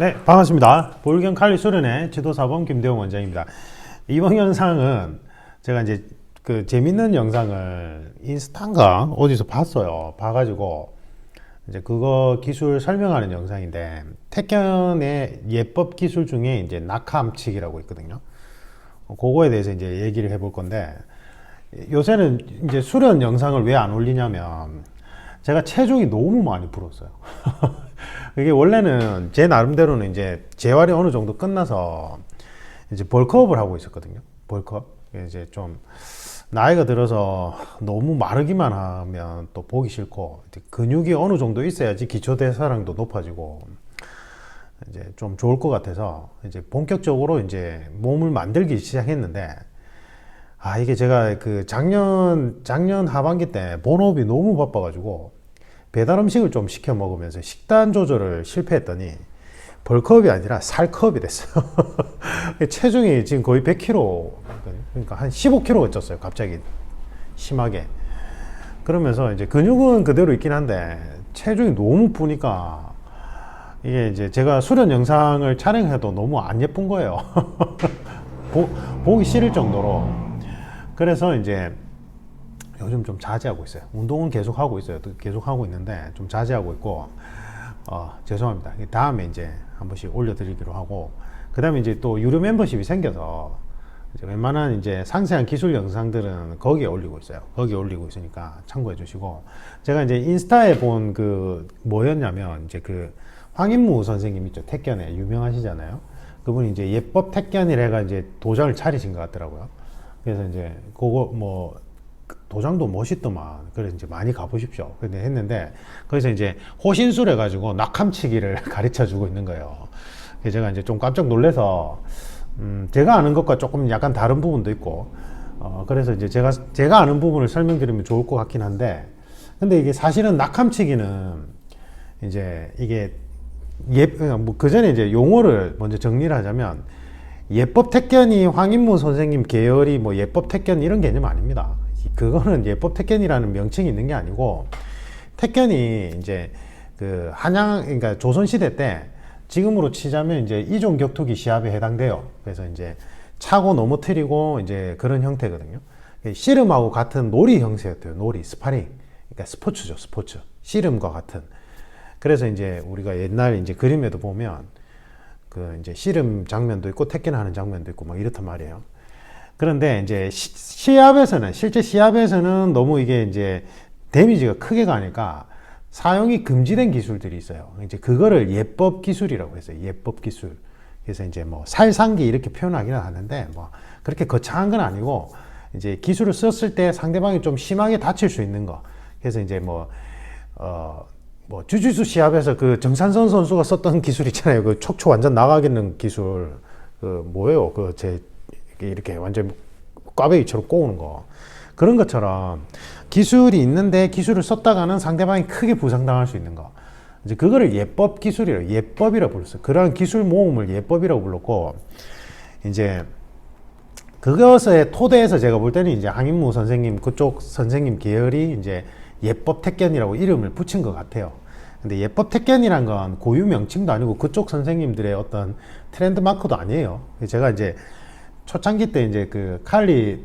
네, 반갑습니다. 볼경 칼리 수련의 지도사범 김대웅 원장입니다. 이번 영상은 제가 이제 그 재밌는 영상을 인스타인가 어디서 봤어요. 봐가지고 이제 그거 기술 설명하는 영상인데 택견의 예법 기술 중에 이제 낙하암치기라고 있거든요. 그거에 대해서 이제 얘기를 해볼 건데 요새는 이제 수련 영상을 왜 안 올리냐면 제가 체중이 너무 많이 불었어요. 이게 원래는 제 나름대로는 이제 재활이 어느 정도 끝나서 이제 벌크업을 하고 있었거든요. 벌크업. 이제 좀 나이가 들어서 너무 마르기만 하면 또 보기 싫고 근육이 어느 정도 있어야지 기초 대사량도 높아지고 이제 좀 좋을 것 같아서 이제 본격적으로 이제 몸을 만들기 시작했는데 아 이게 제가 그 작년 작년 하반기 때 본업이 너무 바빠가지고 배달 음식을 좀 시켜 먹으면서 식단 조절을 실패했더니 벌크업이 아니라 살크업이 됐어요. 체중이 지금 거의 100kg 그러니까 한 15kg가 쪘어요. 갑자기 심하게. 그러면서 이제 근육은 그대로 있긴 한데 체중이 너무 부니까 이게 이제 제가 수련 영상을 촬영해도 너무 안 예쁜 거예요. 보, 보기 싫을 정도로. 그래서 이제 요즘 좀 자제하고 있어요. 운동은 계속 하고 있어요. 또 계속 하고 있는데 좀 자제하고 있고 어, 죄송합니다. 다음에 이제 한 번씩 올려드리기로 하고 그 다음에 이제 또 유료 멤버십이 생겨서 이제 웬만한 이제 상세한 기술 영상들은 거기에 올리고 있어요. 거기에 올리고 있으니까 참고해 주시고 제가 이제 인스타에 본 그 뭐였냐면 이제 그 황인무 선생님 있죠. 택견에 유명하시잖아요. 그분이 이제 예법 택견이래가 이제 도장을 차리신 것 같더라고요. 그래서 이제 그거 뭐 도장도 멋있더만. 그래서 이제 많이 가보십시오. 근데 했는데, 거기서 이제 호신술 해 가지고 낙함치기를 가르쳐 주고 있는 거예요. 그래서 제가 이제 좀 깜짝 놀래서, 음, 제가 아는 것과 조금 약간 다른 부분도 있고, 어, 그래서 이제 제가, 제가 아는 부분을 설명드리면 좋을 것 같긴 한데, 근데 이게 사실은 낙함치기는 이제 이게 예, 뭐그 전에 이제 용어를 먼저 정리를 하자면, 예법 택견이 황인무 선생님 계열이 뭐 예법 택견 이런 개념 아닙니다. 그거는 예법 택견이라는 명칭이 있는 게 아니고 택견이 이제 그 한양 그러니까 조선 시대 때 지금으로 치자면 이제 이종 격투기 시합에 해당돼요. 그래서 이제 차고 넘어뜨리고 이제 그런 형태거든요. 씨름하고 같은 놀이 형태였대요. 놀이 스파링. 그러니까 스포츠죠, 스포츠. 씨름과 같은. 그래서 이제 우리가 옛날 이제 그림에도 보면 그 이제 씨름 장면도 있고 택견 하는 장면도 있고 막 이렇단 말이에요. 그런데 이제 시, 시합에서는 실제 시합에서는 너무 이게 이제 데미지가 크게 가니까 사용이 금지된 기술들이 있어요. 이제 그거를 예법 기술이라고 해서 예법 기술. 그래서 이제 뭐 살상기 이렇게 표현하기는 하는데 뭐 그렇게 거창한 건 아니고 이제 기술을 썼을 때 상대방이 좀 심하게 다칠 수 있는 거. 그래서 이제 뭐 어. 뭐 주짓수 시합에서 그 정산선 선수가 썼던 기술 있잖아요. 그 척추 완전 나가겠는 기술. 그 뭐예요? 그 제 이렇게 완전 꽈배기처럼 꼬우는 거. 그런 것처럼 기술이 있는데 기술을 썼다가는 상대방이 크게 부상당할 수 있는 거. 이제 그거를 예법 기술이라고, 예법이라고 불렀어요. 그러한 기술 모음을 예법이라고 불렀고, 이제 그것의 토대에서 제가 볼 때는 이제 항인무 선생님, 그쪽 선생님 계열이 이제 예법 택견이라고 이름을 붙인 것 같아요. 근데 예법 택견이란 건 고유 명칭도 아니고 그쪽 선생님들의 어떤 트렌드 마크도 아니에요. 제가 이제 초창기 때 이제 그 칼리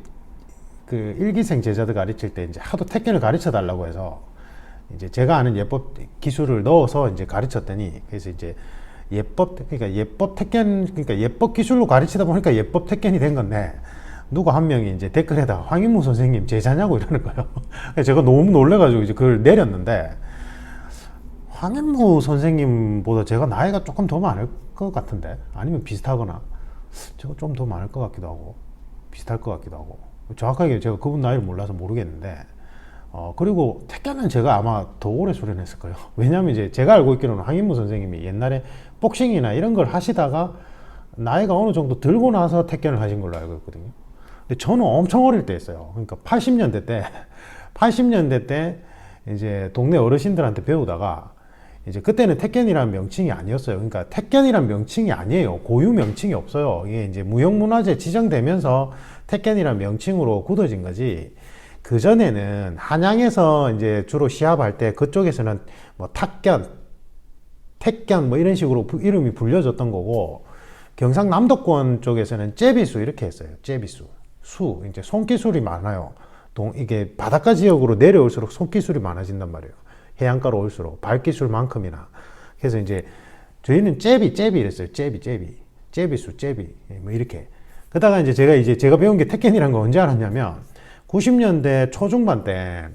그 일기생 제자들 가르칠 때 이제 하도 택견을 가르쳐 달라고 해서 이제 제가 아는 예법 기술을 넣어서 이제 가르쳤더니 그래서 이제 예법 그러니까 예법 택견 그러니까 예법 기술로 가르치다 보니까 예법 택견이 된 건데 누구 한 명이 이제 댓글에다 황인무 선생님 제자냐고 이러는 거예요. 제가 너무 놀래가지고 이제 그걸 내렸는데 황인무 선생님보다 제가 나이가 조금 더 많을 것 같은데 아니면 비슷하거나 제가 좀 더 많을 것 같기도 하고 비슷할 것 같기도 하고 정확하게 제가 그분 나이를 몰라서 모르겠는데 어 그리고 택견은 제가 아마 더 오래 수련했을 거예요. 왜냐하면 이제 제가 알고 있기로는 황인무 선생님이 옛날에 복싱이나 이런 걸 하시다가 나이가 어느 정도 들고 나서 택견을 하신 걸로 알고 있거든요. 근데 저는 엄청 어릴 때 했어요. 그러니까 80년대 때 80년대 때 이제 동네 어르신들한테 배우다가 이제 그때는 택견이라는 명칭이 아니었어요. 그러니까 택견이라는 명칭이 아니에요. 고유 명칭이 없어요. 이게 이제 무형문화재 지정되면서 택견이라는 명칭으로 굳어진 거지. 그 전에는 한양에서 이제 주로 시합할 때 그쪽에서는 뭐 탁견, 택견 뭐 이런 식으로 부- 이름이 불려졌던 거고 경상남도권 쪽에서는 제비수 이렇게 했어요. 제비수 수 이제 손기술이 많아요. 동 이게 바닷가 지역으로 내려올수록 손기술이 많아진단 말이에요. 해안가로 올수록 발기술만큼이나. 그래서 이제 저희는 제비 제비 이랬어요. 제비 제비수 제비. 예, 뭐 이렇게. 그러다가 이제 제가 이제 제가 배운 게 택견이란 거 언제 알았냐면 90년대 초중반 때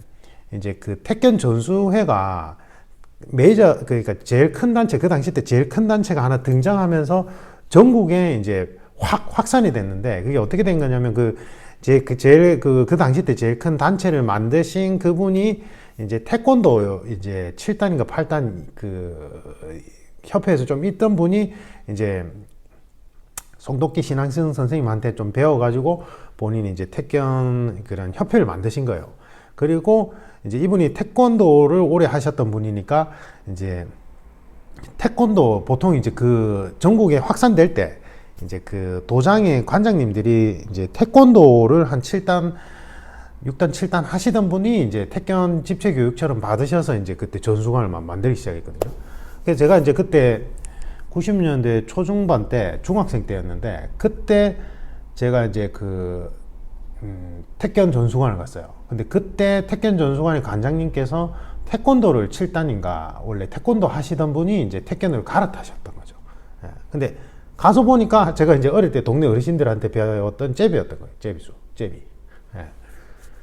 이제 그 택견 전수회가 메이저 그러니까 제일 큰 단체 그 당시 때 제일 큰 단체가 하나 등장하면서 전국에 이제 확 확산이 됐는데 그게 어떻게 된 거냐면 그 제 그 제일 그 그 당시 때 제일 큰 단체를 만드신 그분이 이제 태권도 이제 7단인가 8단 그 협회에서 좀 있던 분이 이제 송도끼 신앙승 선생님한테 좀 배워가지고 본인이 이제 택견 그런 협회를 만드신 거예요. 그리고 이제 이분이 태권도를 오래 하셨던 분이니까 이제 태권도 보통 이제 그 전국에 확산될 때 이제 그 도장의 관장님들이 이제 태권도를 한 7단 6단, 7단 하시던 분이 이제 택견 집체 교육처럼 받으셔서 이제 그때 전수관을 막 만들기 시작했거든요. 그래서 제가 이제 그때 90년대 초중반 때 중학생 때였는데 그때 제가 이제 그 음, 택견 전수관을 갔어요. 근데 그때 택견 전수관의 관장님께서 태권도를 7단인가 원래 태권도 하시던 분이 이제 택견을 갈아타셨던 거죠. 예. 근데 가서 보니까 제가 이제 어릴 때 동네 어르신들한테 배웠던 제비였던 거예요. 제비수, 제비.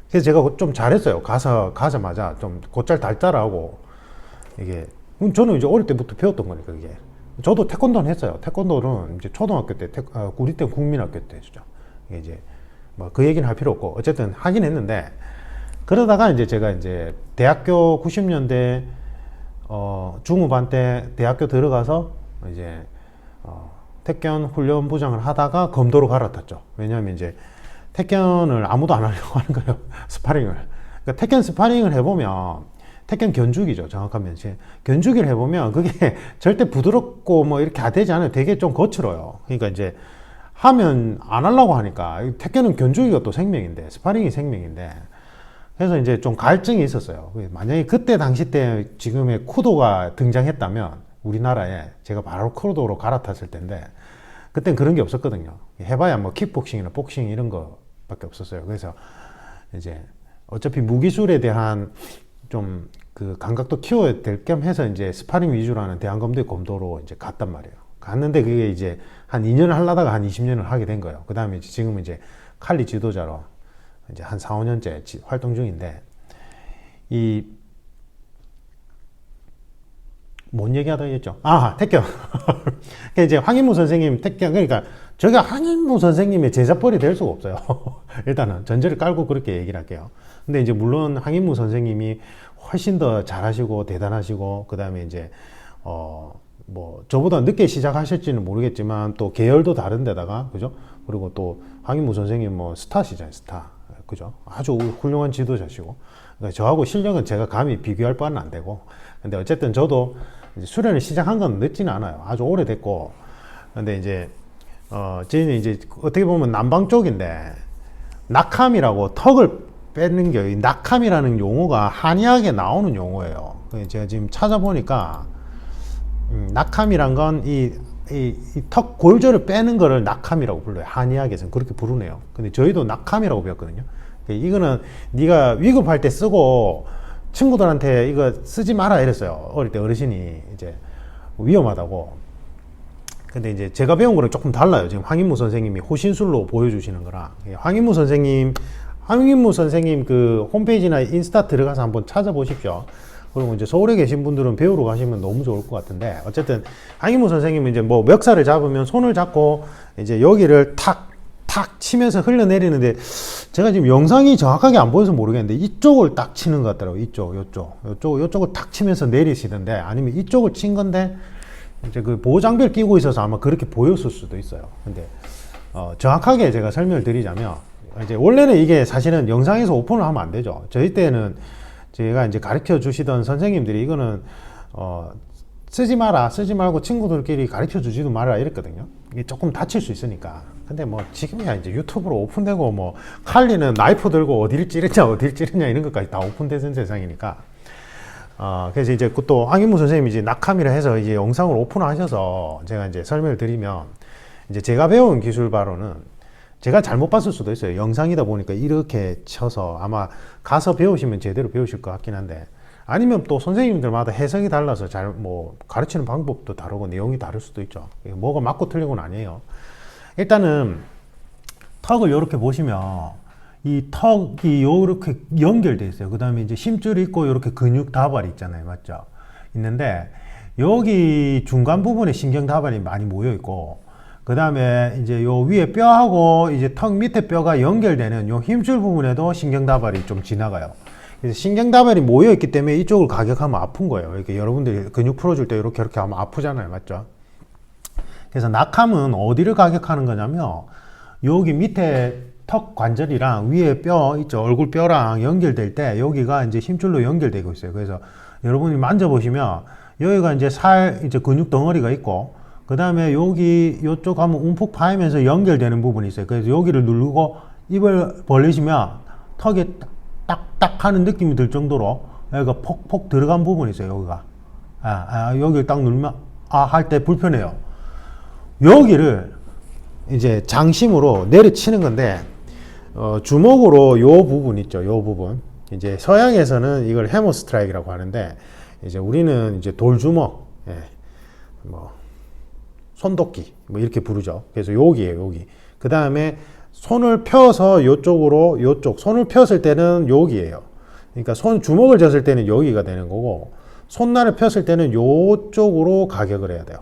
예. 그래서 제가 좀 잘했어요. 가서 가자마자 좀 곧잘 달달하고 이게 음, 저는 이제 어릴 때부터 배웠던 거니까 그게. 저도 태권도는 했어요. 태권도는 이제 초등학교 때, 태, 아, 우리 때 국민학교 때. 이게 이제 뭐 그 얘기는 할 필요 없고 어쨌든 하긴 했는데 그러다가 이제 제가 이제 대학교 90년대 어 중후반 때 대학교 들어가서 이제 어 택견 훈련 부장을 하다가 검도로 갈아탔죠. 왜냐하면 이제 택견을 아무도 안 하려고 하는 거예요. 스파링을. 그러니까 택견 스파링을 해보면 택견 견주기죠. 정확하면 이제 견주기를 해보면 그게 절대 부드럽고 뭐 이렇게 안 되지 않아요. 되게 좀 거칠어요. 그러니까 이제 하면 안 하려고 하니까 이 택견은 견주기가 또 생명인데 스파링이 생명인데 그래서 이제 좀 갈증이 있었어요. 만약에 그때 당시 때 지금의 쿠도가 등장했다면 우리나라에 제가 바로 쿠도로 갈아탔을 텐데 그땐 그런 게 없었거든요. 해봐야 뭐 킥복싱이나 복싱 이런 거 밖에 없었어요. 그래서 이제 어차피 무기술에 대한 좀 그 감각도 키워야 될 겸 해서 이제 스파링 위주로 하는 대한검도의 검도로 이제 갔단 말이에요. 갔는데 그게 이제 한 2년을 하려다가 한 20년을 하게 된 거예요. 그 다음에 지금은 이제 칼리 지도자로 이제 한 4, 5년째 지- 활동 중인데 이 뭔 얘기하다 했죠? 아, 택견. 그러니까 이제 황인무 선생님 택견 그러니까 제가 황인무 선생님의 제자뻘이 될 수가 없어요. 일단은 전제를 깔고 그렇게 얘기를 할게요. 근데 이제 물론 황인무 선생님이 훨씬 더 잘하시고 대단하시고 그다음에 이제 어 뭐 저보다 늦게 시작하실지는 모르겠지만 또 계열도 다른데다가 그죠? 그리고 또 황인무 선생님 뭐 스타시잖아요, 스타. 그죠? 아주 훌륭한 지도자시고 그러니까 저하고 실력은 제가 감히 비교할 바는 안 되고 근데 어쨌든 저도 수련을 시작한 건 늦지는 않아요. 아주 오래됐고 근데 이제 어 저희는 이제 어떻게 보면 남방 쪽인데 낙함이라고 턱을 빼는 게 낙함이라는 용어가 한의학에 나오는 용어예요. 제가 지금 찾아보니까 음, 낙함이란 건이이 턱 골절을 빼는 거를 낙함이라고 불러요. 한의학에서는 그렇게 부르네요. 근데 저희도 낙함이라고 배웠거든요. 이거는 네가 위급할 때 쓰고 친구들한테 이거 쓰지 마라 이랬어요. 어릴 때 어르신이 이제 위험하다고. 근데 이제 제가 배운 거랑 조금 달라요. 지금 황인무 선생님이 호신술로 보여주시는 거랑 예, 황인무 선생님, 황인무 선생님 그 홈페이지나 인스타 들어가서 한번 찾아보십시오. 그리고 이제 서울에 계신 분들은 배우러 가시면 너무 좋을 것 같은데 어쨌든 황인무 선생님은 이제 뭐 멱살을 잡으면 손을 잡고 이제 여기를 탁 탁 치면서 흘러내리는데 제가 지금 영상이 정확하게 안 보여서 모르겠는데 이쪽을 딱 치는 것 같더라고요. 이쪽, 이쪽, 이쪽, 이쪽을 탁 치면서 내리시던데 아니면 이쪽을 친 건데 이제 그 보호 장비를 끼고 있어서 아마 그렇게 보였을 수도 있어요. 근데 어, 정확하게 제가 설명을 드리자면 이제 원래는 이게 사실은 영상에서 오픈을 하면 안 되죠. 저희 때는 제가 이제 가르쳐 주시던 선생님들이 이거는 어, 쓰지 마라, 쓰지 말고 친구들끼리 가르쳐 주지도 마라 이랬거든요. 이게 조금 다칠 수 있으니까. 근데 뭐 지금이야 이제 유튜브로 오픈되고 뭐 칼리는 나이프 들고 어디를 찌르냐, 어디를 찌르냐 이런 것까지 다 오픈된 세상이니까. 어, 그래서 이제 그또 황인무 선생님이 이제 낙함이라 해서 이제 영상을 오픈하셔서 제가 이제 설명을 드리면 이제 제가 배운 기술 바로는 제가 잘못 봤을 수도 있어요. 영상이다 보니까 이렇게 쳐서 아마 가서 배우시면 제대로 배우실 것 같긴 한데 아니면 또 선생님들마다 해석이 달라서 잘 뭐 가르치는 방법도 다르고 내용이 다를 수도 있죠. 뭐가 맞고 틀린 건 아니에요. 일단은 턱을 이렇게 보시면 이 턱이 요렇게 연결돼 있어요. 그 다음에 이제 심줄이 있고 이렇게 근육 다발이 있잖아요. 맞죠? 있는데 여기 중간 부분에 신경 다발이 많이 모여 있고 그 다음에 이제 요 위에 뼈하고 이제 턱 밑에 뼈가 연결되는 요 힘줄 부분에도 신경 다발이 좀 지나가요. 그래서 신경 다발이 모여 있기 때문에 이쪽을 가격하면 아픈 거예요. 이렇게 여러분들이 근육 풀어줄 때 이렇게 이렇게 하면 아프잖아요. 맞죠? 그래서 낙함은 어디를 가격하는 거냐면 여기 밑에 턱 관절이랑 위에 뼈 있죠 얼굴 뼈랑 연결될 때 여기가 이제 힘줄로 연결되고 있어요. 그래서 여러분이 만져보시면 여기가 이제 살 이제 근육 덩어리가 있고 그 다음에 여기 요쪽 하면 움푹 파이면서 연결되는 부분이 있어요. 그래서 여기를 누르고 입을 벌리시면 턱에 딱딱 하는 느낌이 들 정도로 여기가 폭폭 들어간 부분이 있어요. 여기가 아, 아 여기를 딱 누르면 아 할 때 불편해요. 여기를 이제 장심으로 내려치는 건데 어, 주먹으로 요 부분 있죠. 요 부분. 이제 서양에서는 이걸 해머 스트라이크라고 하는데 이제 우리는 이제 돌주먹, 예, 뭐 손도끼 뭐 이렇게 부르죠. 그래서 여기에요, 여기. 그 다음에 손을 펴서 요쪽으로 요쪽 손을 폈을 때는 여기에요. 그러니까 손 주먹을 졌을 때는 여기가 되는 거고 손날을 폈을 때는 요쪽으로 가격을 해야 돼요.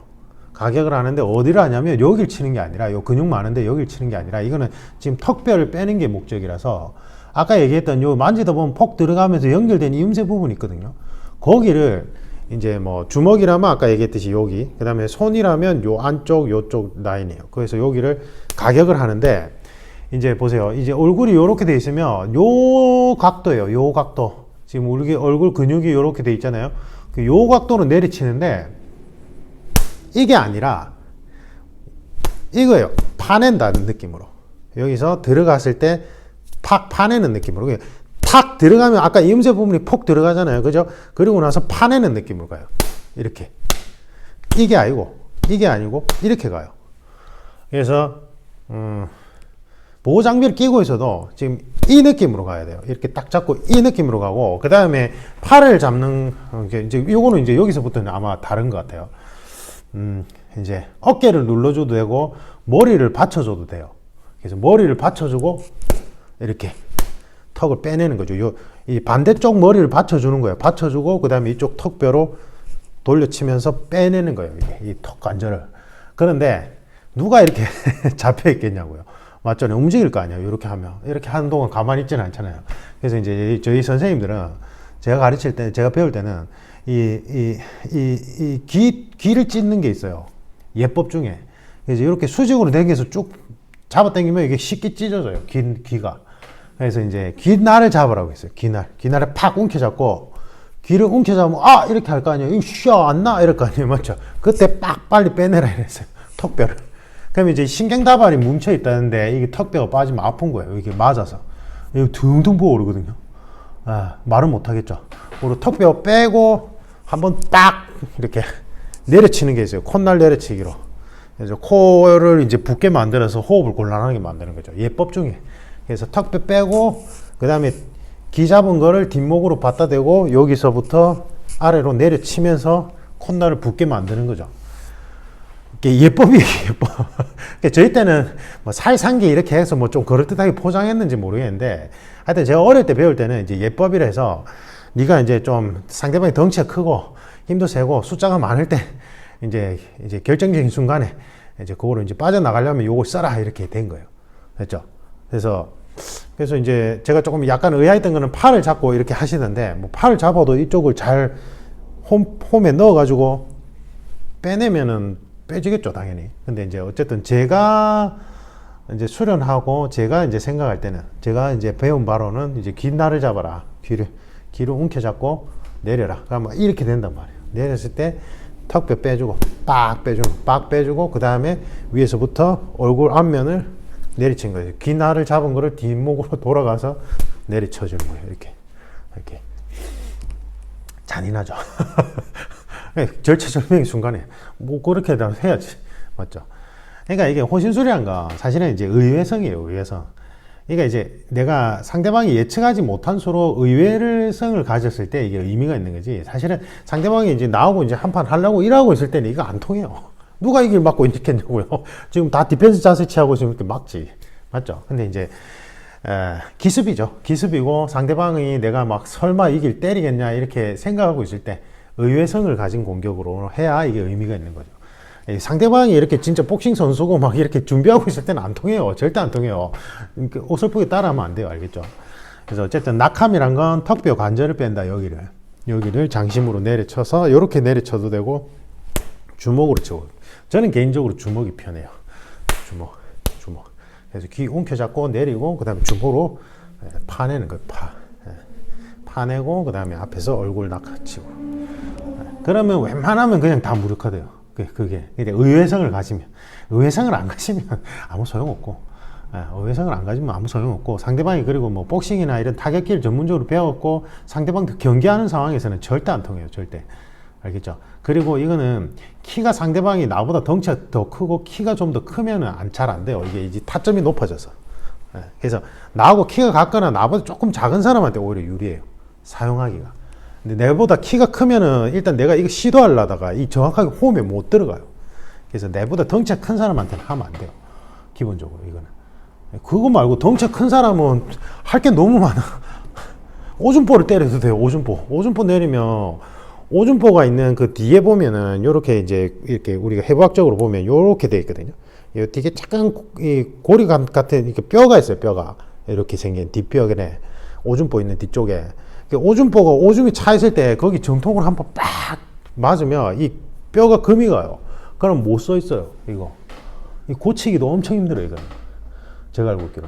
가격을 하는데 어디를 하냐면 여기를 치는 게 아니라 요 근육 많은데 여기를 치는 게 아니라 이거는 지금 턱뼈를 빼는 게 목적이라서 아까 얘기했던 요 만지다 보면 폭 들어가면서 연결된 이음새 부분이 있거든요. 거기를 이제 뭐 주먹이라면 아까 얘기했듯이 여기 그다음에 손이라면 요 안쪽 요쪽 라인이에요. 그래서 여기를 가격을 하는데 이제 보세요. 이제 얼굴이 요렇게 돼 있으면 요 각도예요. 요 각도. 지금 얼굴 근육이 요렇게 돼 있잖아요. 그요 각도로 내리치는데 이게 아니라 이거예요. 파낸다는 느낌으로. 여기서 들어갔을 때 팍 파내는 느낌으로. 탁 들어가면 아까 이음새 부분이 폭 들어가잖아요. 그죠? 그리고 나서 파내는 느낌으로 가요. 이렇게. 이게 아니고, 이게 아니고, 이렇게 가요. 그래서, 음, 보호 장비를 끼고 있어도 지금 이 느낌으로 가야 돼요. 이렇게 딱 잡고 이 느낌으로 가고, 그 다음에 팔을 잡는, 이제 요거는 이제 여기서부터는 아마 다른 것 같아요. 음, 이제 어깨를 눌러줘도 되고 머리를 받쳐줘도 돼요. 그래서 머리를 받쳐주고 이렇게 턱을 빼내는 거죠. 요, 이 반대쪽 머리를 받쳐주는 거예요. 받쳐주고 그 다음에 이쪽 턱뼈로 돌려치면서 빼내는 거예요. 이 턱 관절을. 그런데 누가 이렇게 잡혀 있겠냐고요. 맞죠? 움직일 거 아니에요. 이렇게 하면. 이렇게 하는 동안 가만히 있지는 않잖아요. 그래서 이제 저희 선생님들은 제가 가르칠 때, 제가 배울 때는 이, 이, 이, 이 귀, 귀를 찢는 게 있어요. 예법 중에. 그래서 이렇게 수직으로 당겨서 쭉 잡아 당기면 이게 쉽게 찢어져요. 귀, 귀가. 그래서 이제 귀날을 잡으라고 했어요. 귀날. 귀날을 팍 움켜잡고 귀를 움켜잡으면 아! 이렇게 할 거 아니에요. 이쉬 안 나! 이럴 거 아니에요. 맞죠? 그때 빡 빨리 빼내라 이랬어요. 턱뼈를. 그러면 이제 신경다발이 뭉쳐 있다는데 이게 턱뼈가 빠지면 아픈 거예요. 이게 맞아서. 이거 둥둥 부어 오르거든요. 아, 말은 못 하겠죠. 그리고 턱뼈 빼고 한번 딱 이렇게 내려치는 게 있어요. 콧날 내려치기로. 그래서 코를 이제 붓게 만들어서 호흡을 곤란하게 만드는 거죠. 예법 중에. 그래서 턱뼈 빼고 그 다음에 기 잡은 거를 뒷목으로 갖다 대고 여기서부터 아래로 내려치면서 콧날을 붓게 만드는 거죠. 이게 예법이 예법. 그러니까 저희 때는 뭐 살상기 이렇게 해서 뭐 좀 그럴듯하게 포장했는지 모르겠는데 하여튼 제가 어릴 때 배울 때는 이제 예법이라 해서 네가 이제 좀 상대방이 덩치가 크고 힘도 세고 숫자가 많을 때 이제 이제 결정적인 순간에 이제 그거를 이제 빠져나가려면 요걸 써라 이렇게 된 거예요. 됐죠? 그래서 그래서 이제 제가 조금 약간 의아했던 거는 팔을 잡고 이렇게 하시는데 뭐 팔을 잡아도 이쪽을 잘 홈, 홈에 넣어가지고 빼내면은 빼지겠죠 당연히. 근데 이제 어쨌든 제가 이제 수련하고 제가 이제 생각할 때는 제가 이제 배운 바로는 이제 긴 날을 잡아라 귀를 귀를 움켜잡고 내려라. 그러면 이렇게 된단 말이에요. 내렸을 때 턱뼈 빼주고 빡 빼주고 빡 빼주고 그 다음에 위에서부터 얼굴 앞면을 내리친 거예요. 긴 날을 잡은 거를 뒷목으로 돌아가서 내리쳐 주는 거예요. 이렇게 이렇게. 잔인하죠. 예, 절체절명의 순간에 뭐 그렇게 다 해야지 맞죠? 그러니까 이게 호신술이란 거 사실은 이제 의외성이에요 의외성. 그러니까 이제 내가 상대방이 예측하지 못한 수로 의외를 성을 가졌을 때 이게 의미가 있는 거지. 사실은 상대방이 이제 나오고 이제 한판 하려고 일하고 있을 때는 이거 안 통해요. 누가 이길 막고 있겠냐고요. 지금 다 디펜스 자세 취하고 지금 이렇게 막지. 맞죠? 근데 이제 에, 기습이죠. 기습이고 상대방이 내가 막 설마 이길 때리겠냐 이렇게 생각하고 있을 때 의외성을 가진 공격으로 해야 이게 의미가 있는 거죠. 이 상대방이 이렇게 진짜 복싱 선수고 막 이렇게 준비하고 있을 때는 안 통해요. 절대 안 통해요. 어설프게 따라하면 안 돼요. 알겠죠? 그래서 어쨌든 낙함이란 건 턱뼈 관절을 뺀다. 여기를 여기를 장심으로 내려쳐서 이렇게 내려쳐도 되고 주먹으로 치고. 저는 개인적으로 주먹이 편해요. 주먹, 주먹. 그래서 귀 움켜잡고 내리고 그 다음에 주먹으로 예, 파내는 거 파. 예. 파내고 그 다음에 앞에서 얼굴 낚아치고. 예. 그러면 웬만하면 그냥 다 무력화돼요. 그게, 그게. 근데 의외성을 가지면 의외성을 안 가지면 아무 소용없고 예, 의외성을 안 가지면 아무 소용없고 상대방이 그리고 뭐 복싱이나 이런 타격기를 전문적으로 배웠고 상대방도 경기하는 상황에서는 절대 안 통해요. 절대. 알겠죠? 그리고 이거는 키가 상대방이 나보다 덩치가 더 크고 키가 좀 더 크면은 잘안 돼요. 이게 이제 타점이 높아져서. 예, 그래서 나하고 키가 같거나 나보다 조금 작은 사람한테 오히려 유리해요. 사용하기가. 근데 내보다 키가 크면은 일단 내가 이거 시도하려다가 이 정확하게 홈에 못 들어가요. 그래서 내보다 덩치가 큰 사람한테는 하면 안 돼요. 기본적으로 이거는. 그거 말고 덩치가 큰 사람은 할 게 너무 많아. 오줌포를 때려도 돼요. 오줌포. 오줌포 내리면 오줌포가 있는 그 뒤에 보면은 요렇게 이제 이렇게 우리가 해부학적으로 보면 요렇게 돼 있거든요. 요 되게 약간 고- 이 고리 감- 같은 이렇게 뼈가 있어요. 뼈가 이렇게 생긴 뒷뼈에 오줌포 있는 뒤쪽에 그 오줌포가 오줌이 차 있을 때 거기 정통으로 한번 빡 맞으면 이 뼈가 금이 가요. 그럼 못 써 있어요. 이거 이 고치기도 엄청 힘들어요. 이거는 제가 알고 있기로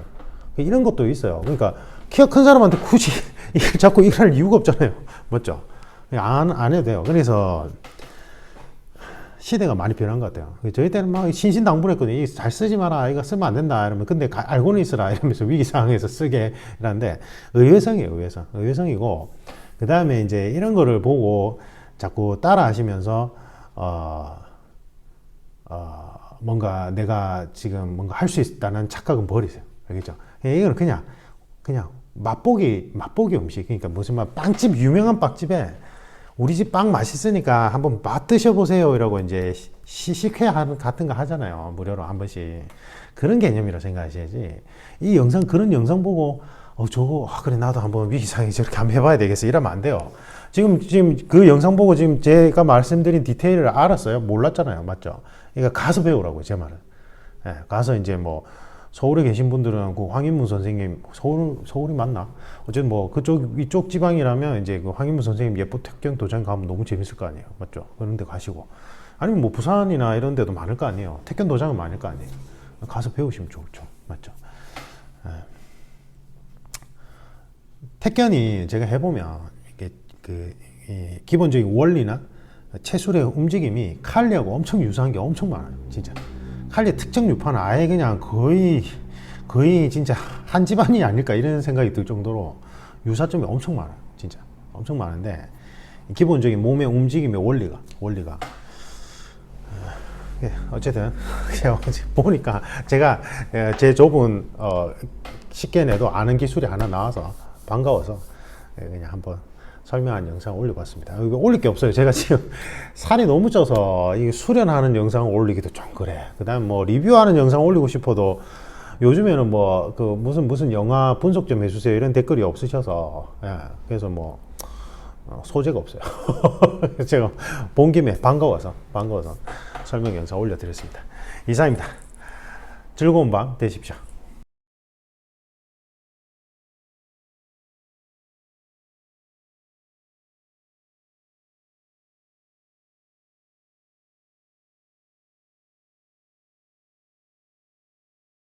이런 것도 있어요. 그러니까 키가 큰 사람한테 굳이 자꾸 일할 이유가 없잖아요. 맞죠? 안, 안 해도 돼요. 그래서 시대가 많이 변한 것 같아요. 저희 때는 막 신신당부했거든요. 이거 잘 쓰지 마라. 이거 쓰면 안 된다. 이러면 근데 가- 알고는 있어라. 이러면서 위기 상황에서 쓰게 이러는데 의외성이에요. 의외성. 의외성이고 그 다음에 이제 이런 거를 보고 자꾸 따라 하시면서 어, 어, 뭔가 내가 지금 뭔가 할 수 있다는 착각은 버리세요. 알겠죠? 예, 이거는 그냥, 그냥 맛보기, 맛보기 음식. 그러니까 무슨 막 빵집, 유명한 빵집에 우리 집 빵 맛있으니까 한번 맛 드셔보세요. 이러고 이제 시- 시식회 같은 거 하잖아요. 무료로 한 번씩. 그런 개념이라 생각하셔야지. 이 영상, 그런 영상 보고, 어, 저거, 아, 그래, 나도 한번 위기상에 저렇게 한번 해봐야 되겠어. 이러면 안 돼요. 지금, 지금 그 영상 보고 지금 제가 말씀드린 디테일을 알았어요? 몰랐잖아요. 맞죠? 그러니까 가서 배우라고요. 제 말은. 예, 가서 이제 뭐 서울에 계신 분들은 그 황인문 선생님 서울 서울이 맞나? 어쨌든 뭐 그쪽 이쪽 지방이라면 이제 그 황인문 선생님 예쁜 택견 도장 가면 너무 재밌을 거 아니에요, 맞죠? 그런데 가시고 아니면 뭐 부산이나 이런 데도 많을 거 아니에요. 택견 도장은 많을 거 아니에요. 가서 배우시면 좋죠, 맞죠? 예. 택견이 제가 해보면 이게 그 이 기본적인 원리나 체술의 움직임이 칼리하고 엄청 유사한 게 엄청 많아요, 진짜. 칼리 특정 유파는 아예 그냥 거의 거의 진짜 한 집안이 아닐까 이런 생각이 들 정도로 유사점이 엄청 많아요, 진짜. 엄청 많은데 기본적인 몸의 움직임의 원리가 원리가. 예, 어쨌든 보니까 제가 예, 제 좁은 어, 내도 아는 기술이 하나 나와서 반가워서 예, 그냥 한번 설명한 영상 올려봤습니다. 이거 올릴 게 없어요. 제가 지금 살이 너무 쪄서 이 수련하는 영상을 올리기도 좀 그래. 그다음 뭐 리뷰하는 영상 올리고 싶어도 요즘에는 뭐 그 무슨 무슨 영화 분석 좀 해주세요 이런 댓글이 없으셔서 예, 그래서 뭐 어, 소재가 없어요. 제가 본 김에 반가워서 반가워서 설명 영상 올려드렸습니다. 이상입니다. 즐거운 밤 되십시오.